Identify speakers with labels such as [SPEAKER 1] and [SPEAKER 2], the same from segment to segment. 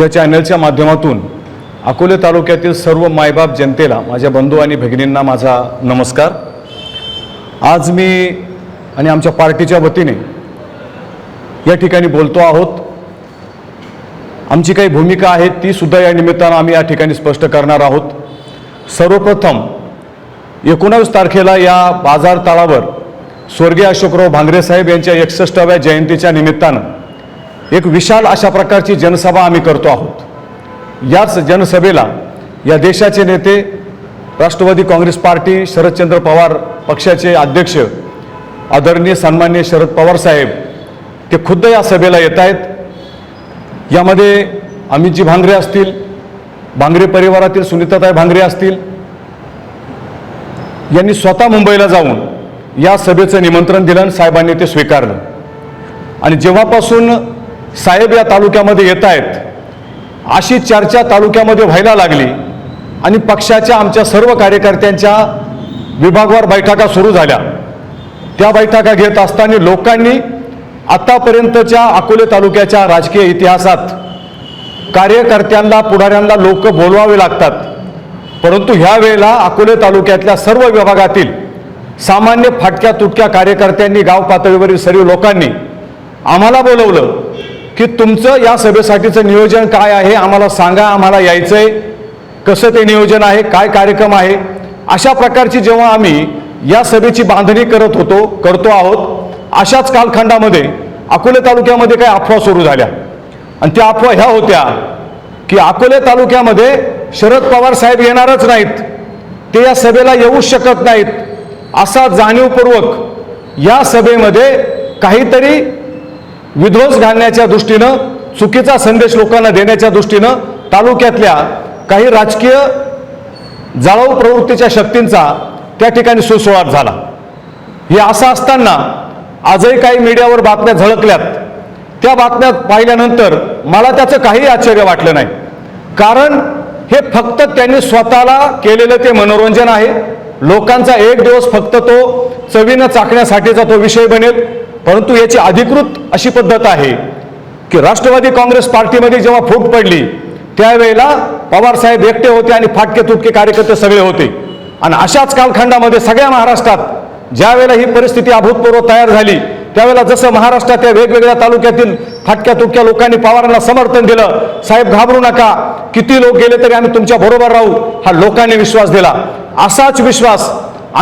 [SPEAKER 1] या चॅनलच्या माध्यमातून अकोले तालुक्यातील सर्व मायबाप जनतेला माझ्या बंधू आणि भगिनींना माझा नमस्कार. आज मी आणि आमच्या पार्टीच्या वतीने या ठिकाणी बोलतो आहोत. आमची काही भूमिका आहे ती सुद्धा या निमित्तानं आम्ही या ठिकाणी स्पष्ट करणार आहोत. सर्वप्रथम एकोणावीस तारखेला या बाजार तळावर स्वर्गीय अशोकराव भांगरे साहेब यांच्या एकसष्टाव्या जयंतीच्या निमित्तानं एक विशाल अशा प्रकारची जनसभा आम्ही करतो आहोत. याच जनसभेला या देशाचे नेते राष्ट्रवादी काँग्रेस पार्टी शरदचंद्र पवार पक्षाचे अध्यक्ष आदरणीय सन्मान्य शरद पवार साहेब ते खुद्द या सभेला येत आहेत. यामध्ये अमितजी भांगरे असतील भांगरे परिवारातील सुनीताताई भांगरे असतील यांनी स्वतः मुंबईला जाऊन या सभेचं निमंत्रण दिलं आणि साहेबांनी ते स्वीकारलं. आणि जेव्हापासून साहेब या तालुक्यामध्ये येत आहेत अशी चर्चा तालुक्यामध्ये व्हायला लागली आणि पक्षाच्या आमच्या सर्व कार्यकर्त्यांच्या विभागवार बैठका सुरू झाल्या. त्या बैठका घेत असताना लोकांनी आतापर्यंतच्या अकोले तालुक्याच्या राजकीय इतिहासात कार्यकर्त्यांना पुढाऱ्यांना लोक बोलवावे लागतात. परंतु ह्या वेळेला अकोले तालुक्यातल्या सर्व विभागातील सामान्य फाटक्या तुटक्या कार्यकर्त्यांनी गाव पातळीवरील सर्व लोकांनी आम्हाला बोलवलं की तुमचं या सभेसाठीचं नियोजन काय आहे? आम्हाला सांगा आम्हाला यायचं आहे कसं ते नियोजन आहे? काय कार्यक्रम आहे? अशा प्रकारची जेव्हा आम्ही या सभेची बांधणी करत होतो करतो आहोत अशाच कालखंडामध्ये अकोले तालुक्यामध्ये काही अफवा सुरू झाल्या. आणि त्या अफवा ह्या होत्या की अकोले तालुक्यामध्ये शरद पवार साहेब येणारच नाहीत. ते या सभेला येऊ शकत नाहीत. असा जाणीवपूर्वक या सभेमध्ये काहीतरी विध्वंस घालण्याच्या दृष्टीनं चुकीचा संदेश लोकांना देण्याच्या दृष्टीनं तालुक्यातल्या काही राजकीय जाळव प्रवृत्तीच्या शक्तींचा त्या ठिकाणी सुसंवाद झाला. हे असं असताना आजही काही मीडियावर बातम्या झळकल्यात. त्या बातम्या पाहिल्यानंतर मला त्याचं काही आश्चर्य वाटलं नाही. कारण हे फक्त त्यांनी स्वतःला केलेलं ते मनोरंजन आहे. लोकांचा एक दिवस फक्त तो चवीनं चाकण्यासाठीचा तो विषय बनेल. परंतु याची अधिकृत अशी पद्धत आहे की राष्ट्रवादी काँग्रेस पार्टीमध्ये जेव्हा फूट पडली त्यावेळेला पवारसाहेब एकटे होते आणि फाटके तुटके कार्यकर्ते सगळे होते. आणि अशाच कालखंडामध्ये सगळ्या महाराष्ट्रात ज्यावेळेला ही परिस्थिती अभूतपूर्व तयार झाली त्यावेळेला जसं महाराष्ट्रात या वेगवेगळ्या तालुक्यातील फाटक्या तुटक्या लोकांनी पवारांना समर्थन दिलं साहेब घाबरू नका किती लोक गेले तरी आम्ही तुमच्या बरोबर राहू हा लोकांनी विश्वास दिला. असाच विश्वास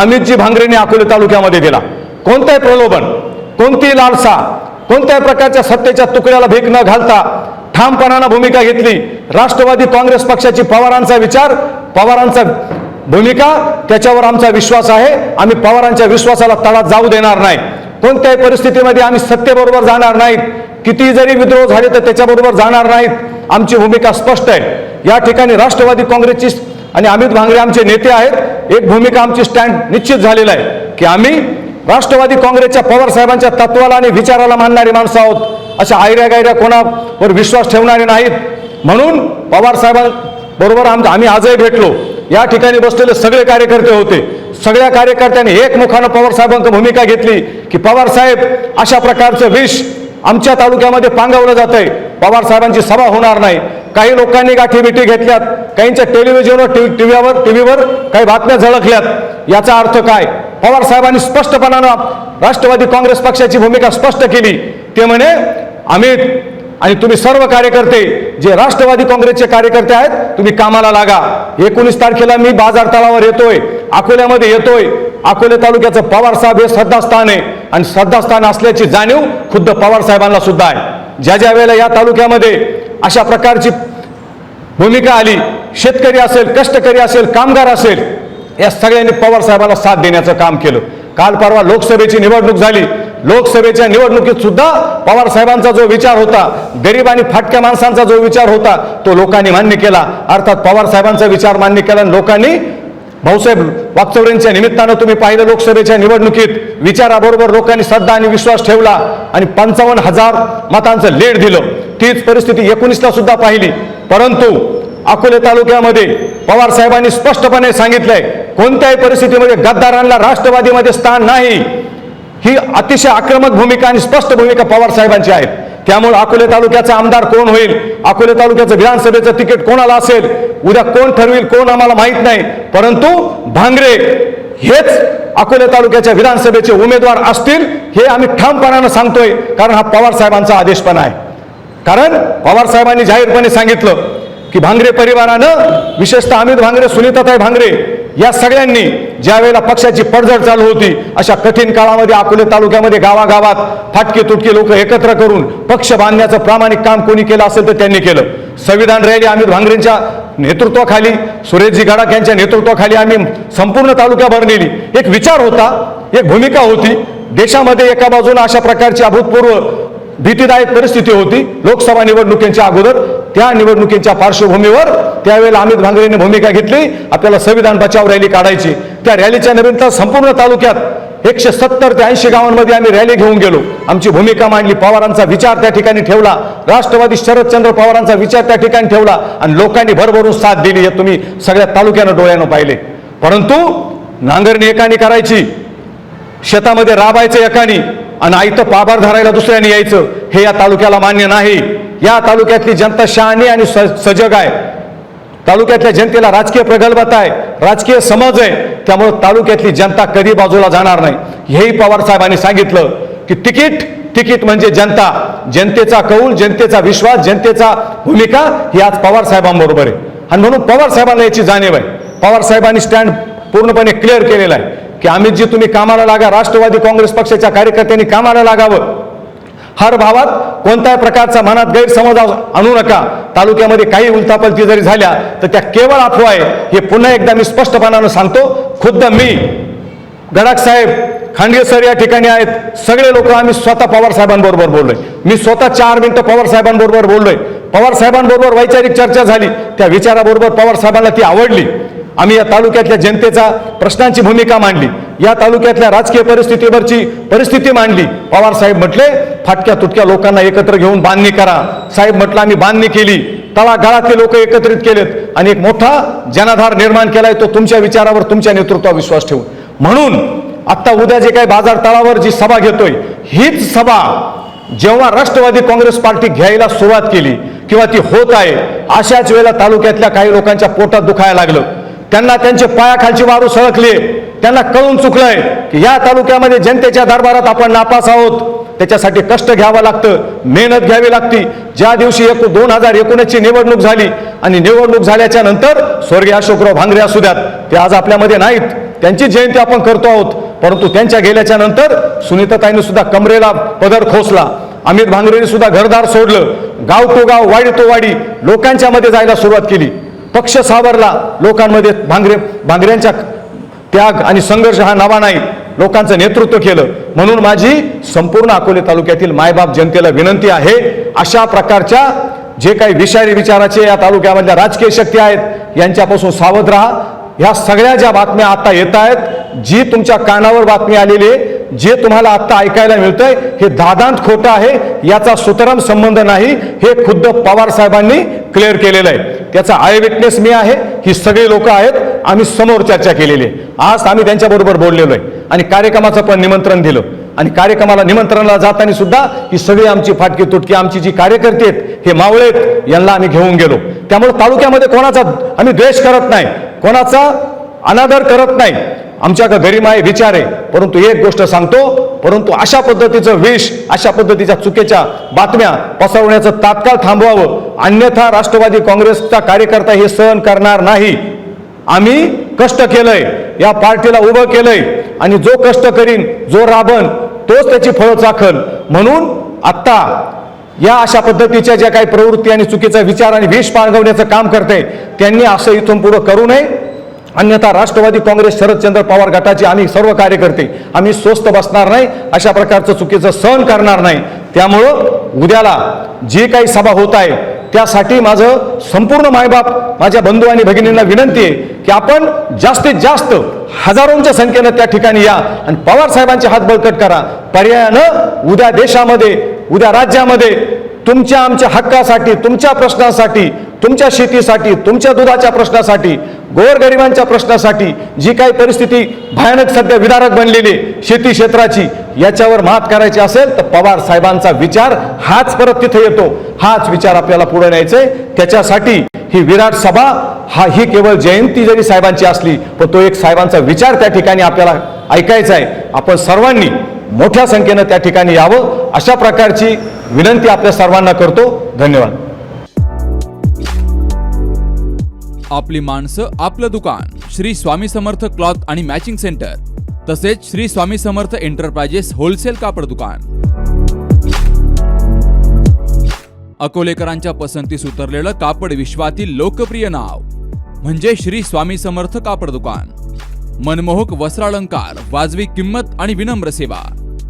[SPEAKER 1] अमितजी भांगरेंनी अकोले तालुक्यामध्ये दिला. कोणतंही प्रलोभन कोणतीही लालसा कोणत्याही प्रकारच्या सत्तेच्या तुकड्याला भीक न घालता ठामपणानं भूमिका घेतली. राष्ट्रवादी काँग्रेस पक्षाची पवारांचा विचार पवारांचा भूमिका त्याच्यावर आमचा विश्वास आहे. आम्ही पवारांच्या विश्वासाला तडा जाऊ देणार नाही. कोणत्याही परिस्थितीमध्ये आम्ही सत्तेबरोबर जाणार नाहीत. किती जरी विद्रोह झाले तर त्याच्याबरोबर जाणार नाहीत. आमची भूमिका स्पष्ट आहे. या ठिकाणी राष्ट्रवादी काँग्रेसची आणि अमित भांगरे आमचे नेते आहेत. एक भूमिका आमची स्टँड निश्चित झालेला आहे की आम्ही राष्ट्रवादी काँग्रेसच्या पवार साहेबांच्या तत्वाला आणि विचाराला मानणारी माणसं आहोत. अशा आयऱ्या गायऱ्या कोणावर विश्वास ठेवणारे नाहीत. म्हणून पवार साहेबांबरोबर आम आम्ही आजही भेटलो. या ठिकाणी बसलेले सगळे कार्यकर्ते होते. सगळ्या कार्यकर्त्यांनी एकमुखानं पवार साहेबांची भूमिका घेतली की पवार साहेब अशा प्रकारचं विष आमच्या तालुक्यामध्ये पांगवलं जात आहे पवार साहेबांची सभा होणार नाही. काही लोकांनी गाठी घेतल्यात. काहींच्या टेलिव्हिजनवर टी व्हीवर टी व्हीवर काही बातम्या झळकल्यात. याचा अर्थ काय? पवार साहेबांनी स्पष्टपणानं राष्ट्रवादी काँग्रेस पक्षाची भूमिका स्पष्ट केली. ते म्हणे अमित आणि तुम्ही सर्व कार्यकर्ते जे राष्ट्रवादी काँग्रेसचे कार्यकर्ते आहेत तुम्ही कामाला लागा. एकोणीस तारखेला मी बाजार तळावर येतोय. अकोल्यामध्ये येतोय. अकोले तालुक्याचं पवार साहेब हे श्रद्धास्थान आहे. आणि श्रद्धास्थान असल्याची जाणीव खुद्द पवार साहेबांना सुद्धा आहे. ज्या ज्या वेळेला या तालुक्यामध्ये अशा प्रकारची भूमिका आली शेतकरी असेल कष्टकरी असेल कामगार असेल या सगळ्यांनी पवार साहेबांना साथ देण्याचं काम केलं. काल परवा लोकसभेची निवडणूक झाली. लोकसभेच्या निवडणुकीत सुद्धा पवार साहेबांचा जो विचार होता गरीब आणि फाटक्या माणसांचा जो विचार होता तो लोकांनी मान्य केला. अर्थात पवार साहेबांचा विचार मान्य केला आणि लोकांनी भाऊसाहेब वागचौऱ्यांच्या निमित्तानं तुम्ही पाहिलं लोकसभेच्या निवडणुकीत विचाराबरोबर लोकांनी श्रद्धा आणि विश्वास ठेवला आणि पंचावन्न हजार मतांचं लेट दिलं. तीच परिस्थिती एकोणीसला सुद्धा पाहिली. परंतु अकोले तालुक्यामध्ये पवार साहेबांनी स्पष्टपणे सांगितलंय कोणत्याही परिस्थितीमध्ये गद्दारांना राष्ट्रवादीमध्ये स्थान नाही. ही अतिशय आक्रमक भूमिका आणि स्पष्ट भूमिका पवार साहेबांची आहे त्यामुळे अकोले तालुक्याचा आमदार कोण होईल? अकोले तालुक्याचं विधानसभेचं तिकीट कोणाला असेल? उद्या कोण ठरवील कोण आम्हाला माहीत नाही. परंतु भांगरे हेच अकोले तालुक्याच्या विधानसभेचे उमेदवार असतील हे आम्ही ठामपणानं सांगतोय कारण हा पवार साहेबांचा आदेश पण आहे. कारण पवार साहेबांनी जाहीरपणे सांगितलं की भांगरे परिवारानं विशेषतः अमित भांगरे सुनीताताई भांगरे या सगळ्यांनी ज्या वेळेला पक्षाची पडझड चालू होती अशा कठीण काळामध्ये अकोले तालुक्यामध्ये गावागावात फाटके तुटके लोक एकत्र करून पक्ष बांधण्याचं प्रामाणिक काम कोणी केलं असेल तर त्यांनी केलं. संविधान रॅली अमित भांगरेंच्या नेतृत्वाखाली सुरेशजी गडाख यांच्या नेतृत्वाखाली आम्ही संपूर्ण तालुक्याभर नेली एक विचार होता एक भूमिका होती देशामध्ये एका बाजूला अशा प्रकारची अभूतपूर्व भीतीदायक परिस्थिती होती. लोकसभा निवडणुकींच्या अगोदर त्या निवडणुकीच्या पार्श्वभूमीवर त्यावेळेला अमित भांगरेने भूमिका घेतली. आपल्याला संविधान बचाव रॅली काढायची. त्या रॅलीच्या नवीनता संपूर्ण तालुक्यात एकशे सत्तर ते ऐंशी गावांमध्ये आम्ही रॅली घेऊन गेलो. आमची भूमिका मांडली पवारांचा विचार त्या ठिकाणी ठेवला. राष्ट्रवादी शरदचंद्र पवारांचा विचार त्या ठिकाणी ठेवला. आणि लोकांनी भरभरून साथ दिली हे तुम्ही सगळ्या तालुक्यानं डोळ्यानं पाहिले. परंतु नांगरणी एकाने करायची. शेतामध्ये राबायचं एकानी. आणि आईतं पाभार धरायला दुसऱ्याने यायचं हे या तालुक्याला मान्य नाही. या तालुक्यातली जनता शहाणी आणि स- सजग आहे. तालुक्यातल्या जनतेला राजकीय प्रगल्भता आहे राजकीय समज आहे त्यामुळे तालुक्यातली जनता कधी बाजूला जाणार नाही. हेही पवार साहेबांनी सांगितलं की तिकीट तिकीट म्हणजे जनता. जनतेचा कौल जनतेचा विश्वास जनतेचा भूमिका ही आज पवार साहेबांबरोबर आहे. आणि म्हणून पवार साहेबांना याची जाणीव आहे. पवार साहेबांनी स्टँड पूर्णपणे क्लिअर केलेला आहे. की अमितजी तुम्ही कामाला लागा राष्ट्रवादी काँग्रेस पक्षाच्या कार्यकर्त्यांनी कामाला लागावं. हर भावात कोणत्याही प्रकारचा मनात गैरसमज आणू नका. तालुक्यामध्ये काही उलथापलती जरी झाल्या तर त्या केवळ अफवा आहे. हे पुन्हा एकदा मी स्पष्टपणानं सांगतो. खुद्द मी गडाख साहेब खांडगे सर या ठिकाणी आहेत. सगळे लोक आम्ही स्वतः पवार साहेबांबरोबर बोललोय. मी स्वतः चार मिनिटं पवार साहेबांबरोबर बोललोय. पवार साहेबांबरोबर वैचारिक चर्चा झाली. त्या विचाराबरोबर पवार साहेबांना ती आवडली. आम्ही या तालुक्यातल्या जनतेचा प्रश्नांची भूमिका मांडली. या तालुक्यातल्या राजकीय परिस्थितीवरची परिस्थिती मांडली. पवार साहेब म्हटले फाटक्या तुटक्या लोकांना एकत्र घेऊन बांधणी करा. साहेब म्हटलं आम्ही बांधणी केली. तळागाळातले लोक एकत्रित केलेत. आणि एक मोठा जनाधार निर्माण केलाय तो तुमच्या विचारावर तुमच्या नेतृत्वावर विश्वास ठेवून. म्हणून आत्ता उद्या जे काही बाजार तळावर जी सभा घेतोय हीच सभा जेव्हा राष्ट्रवादी काँग्रेस पार्टी घ्यायला सुरुवात केली किंवा ती होत आहे अशाच वेळेला तालुक्यातल्या काही लोकांच्या पोटात दुखायला लागलं. त्यांना त्यांचे पायाखालची वारू सळकली त्यांना कळून चुकलंय की या तालुक्यामध्ये जनतेच्या दरबारात आपण नापास आहोत. त्याच्यासाठी कष्ट घ्यावं लागतं मेहनत घ्यावी लागती. ज्या दिवशी एक दोन हजार एकोणीसची निवडणूक झाली आणि निवडणूक झाल्याच्यानंतर स्वर्गीय अशोकराव भांगरे असू द्यात. ते आज आपल्यामध्ये नाहीत. त्यांची जयंती आपण करतो आहोत. परंतु त्यांच्या गेल्याच्यानंतर सुनीताताईने सुद्धा कमरेला पदर खोसला. अमित भांगरेने सुद्धा घरदार सोडलं. गाव तो गाव वाडी तो वाडी लोकांच्या मध्ये जायला सुरुवात केली. पक्ष सावरला लोकांमध्ये भांगरे भांगऱ्यांच्या त्याग आणि संघर्ष हा नवा नाही. लोकांचं नेतृत्व केलं. म्हणून माझी संपूर्ण अकोले तालुक्यातील मायबाप जनतेला विनंती आहे अशा प्रकारच्या जे काही विषारी विचाराचे या तालुक्यामधल्या राजकीय शक्ती आहेत यांच्यापासून सावध राहा. ह्या सगळ्या ज्या बातम्या आता येत आहेत जी तुमच्या कानावर बातमी आलेली आहे जे तुम्हाला आता ऐकायला मिळतंय हे दादांत खोटं आहे याचा सुतराम संबंध नाही हे खुद्द पवार साहेबांनी क्लिअर केलेलं आहे. त्याचा आय विटनेस मी आहे ही सगळी लोक आहेत आम्ही समोर चर्चा केलेली आहे. आज आम्ही त्यांच्याबरोबर बोललेलो आहे. आणि कार्यक्रमाचं पण निमंत्रण दिलं. आणि कार्यक्रमाला निमंत्रणाला जाताना सुद्धा ही सगळी आमची फाटकी तुटकी आमची जी कार्यकर्ते आहेत हे मावळे आहेत यांना आम्ही घेऊन गेलो. त्यामुळे तालुक्यामध्ये कोणाचा आम्ही द्वेष करत नाही. कोणाचा अनादर करत नाही. आमच्याकडे गरिमा आहे विचार आहे. परंतु एक गोष्ट सांगतो परंतु अशा पद्धतीचं विष अशा पद्धतीच्या चुकीच्या बातम्या पसरवण्याचं तात्काळ थांबवावं. अन्यथा राष्ट्रवादी काँग्रेसचा कार्यकर्ता हे सहन करणार नाही. आम्ही कष्ट केलंय या पार्टीला उभं केलंय. आणि जो कष्ट करीन जो राबन तोच त्याची फळं चाखल म्हणून आत्ता या अशा पद्धतीच्या ज्या काही प्रवृत्ती आणि चुकीचा विचार आणि विष पाळगवण्याचं काम करते त्यांनी असं इथून पुढं करू नये. अन्यथा राष्ट्रवादी काँग्रेस शरदचंद्र पवार गटाचे आम्ही सर्व कार्यकर्ते आम्ही स्वस्त बसणार नाही अशा प्रकारचं चुकीचं सहन करणार नाही. त्यामुळं उद्याला जी काही सभा होत आहे त्यासाठी माझं संपूर्ण मायबाप माझ्या बंधू आणि भगिनींना विनंती आहे की आपण जास्तीत जास्त हजारोंच्या संख्येनं त्या ठिकाणी या आणि पवार साहेबांचे हात बळकट करा. पर्यायानं उद्या देशामध्ये उद्या राज्यामध्ये तुमच्या आमच्या हक्कासाठी तुमच्या प्रश्नासाठी तुमच्या शेतीसाठी तुमच्या दुधाच्या प्रश्नासाठी गोरगरिबांच्या प्रश्नासाठी जी काही परिस्थिती भयानक सध्या विदारक बनलेली शेती क्षेत्राची याच्यावर मात करायची असेल तर पवार साहेबांचा विचार हाच परत तिथे येतो. हाच विचार आपल्याला पुढे न्यायचा त्याच्यासाठी ही विराट सभा हा ही केवळ जयंती जरी साहेबांची असली पण तो एक साहेबांचा विचार त्या ठिकाणी आपल्याला ऐकायचा आहे. आपण सर्वांनी मोठ्या संख्येनं त्या ठिकाणी यावं. अशा प्रकारची विनंती आपल्या सर्वांना करतो. धन्यवाद.
[SPEAKER 2] आपली माणसं आपलं दुकान श्री स्वामी समर्थ क्लॉथ आणि मॅचिंग सेंटर तसेच श्री स्वामी समर्थ एंटरप्राइजेस होलसेल कापड दुकान. अकोलेकरांच्या पसंतीस उतरलेलं कापड विश्वातील लोकप्रिय नाव म्हणजे श्री स्वामी समर्थ कापड दुकान. मनमोहक वस्त्रालंकार वाजवी किंमत आणि विनम्र सेवा.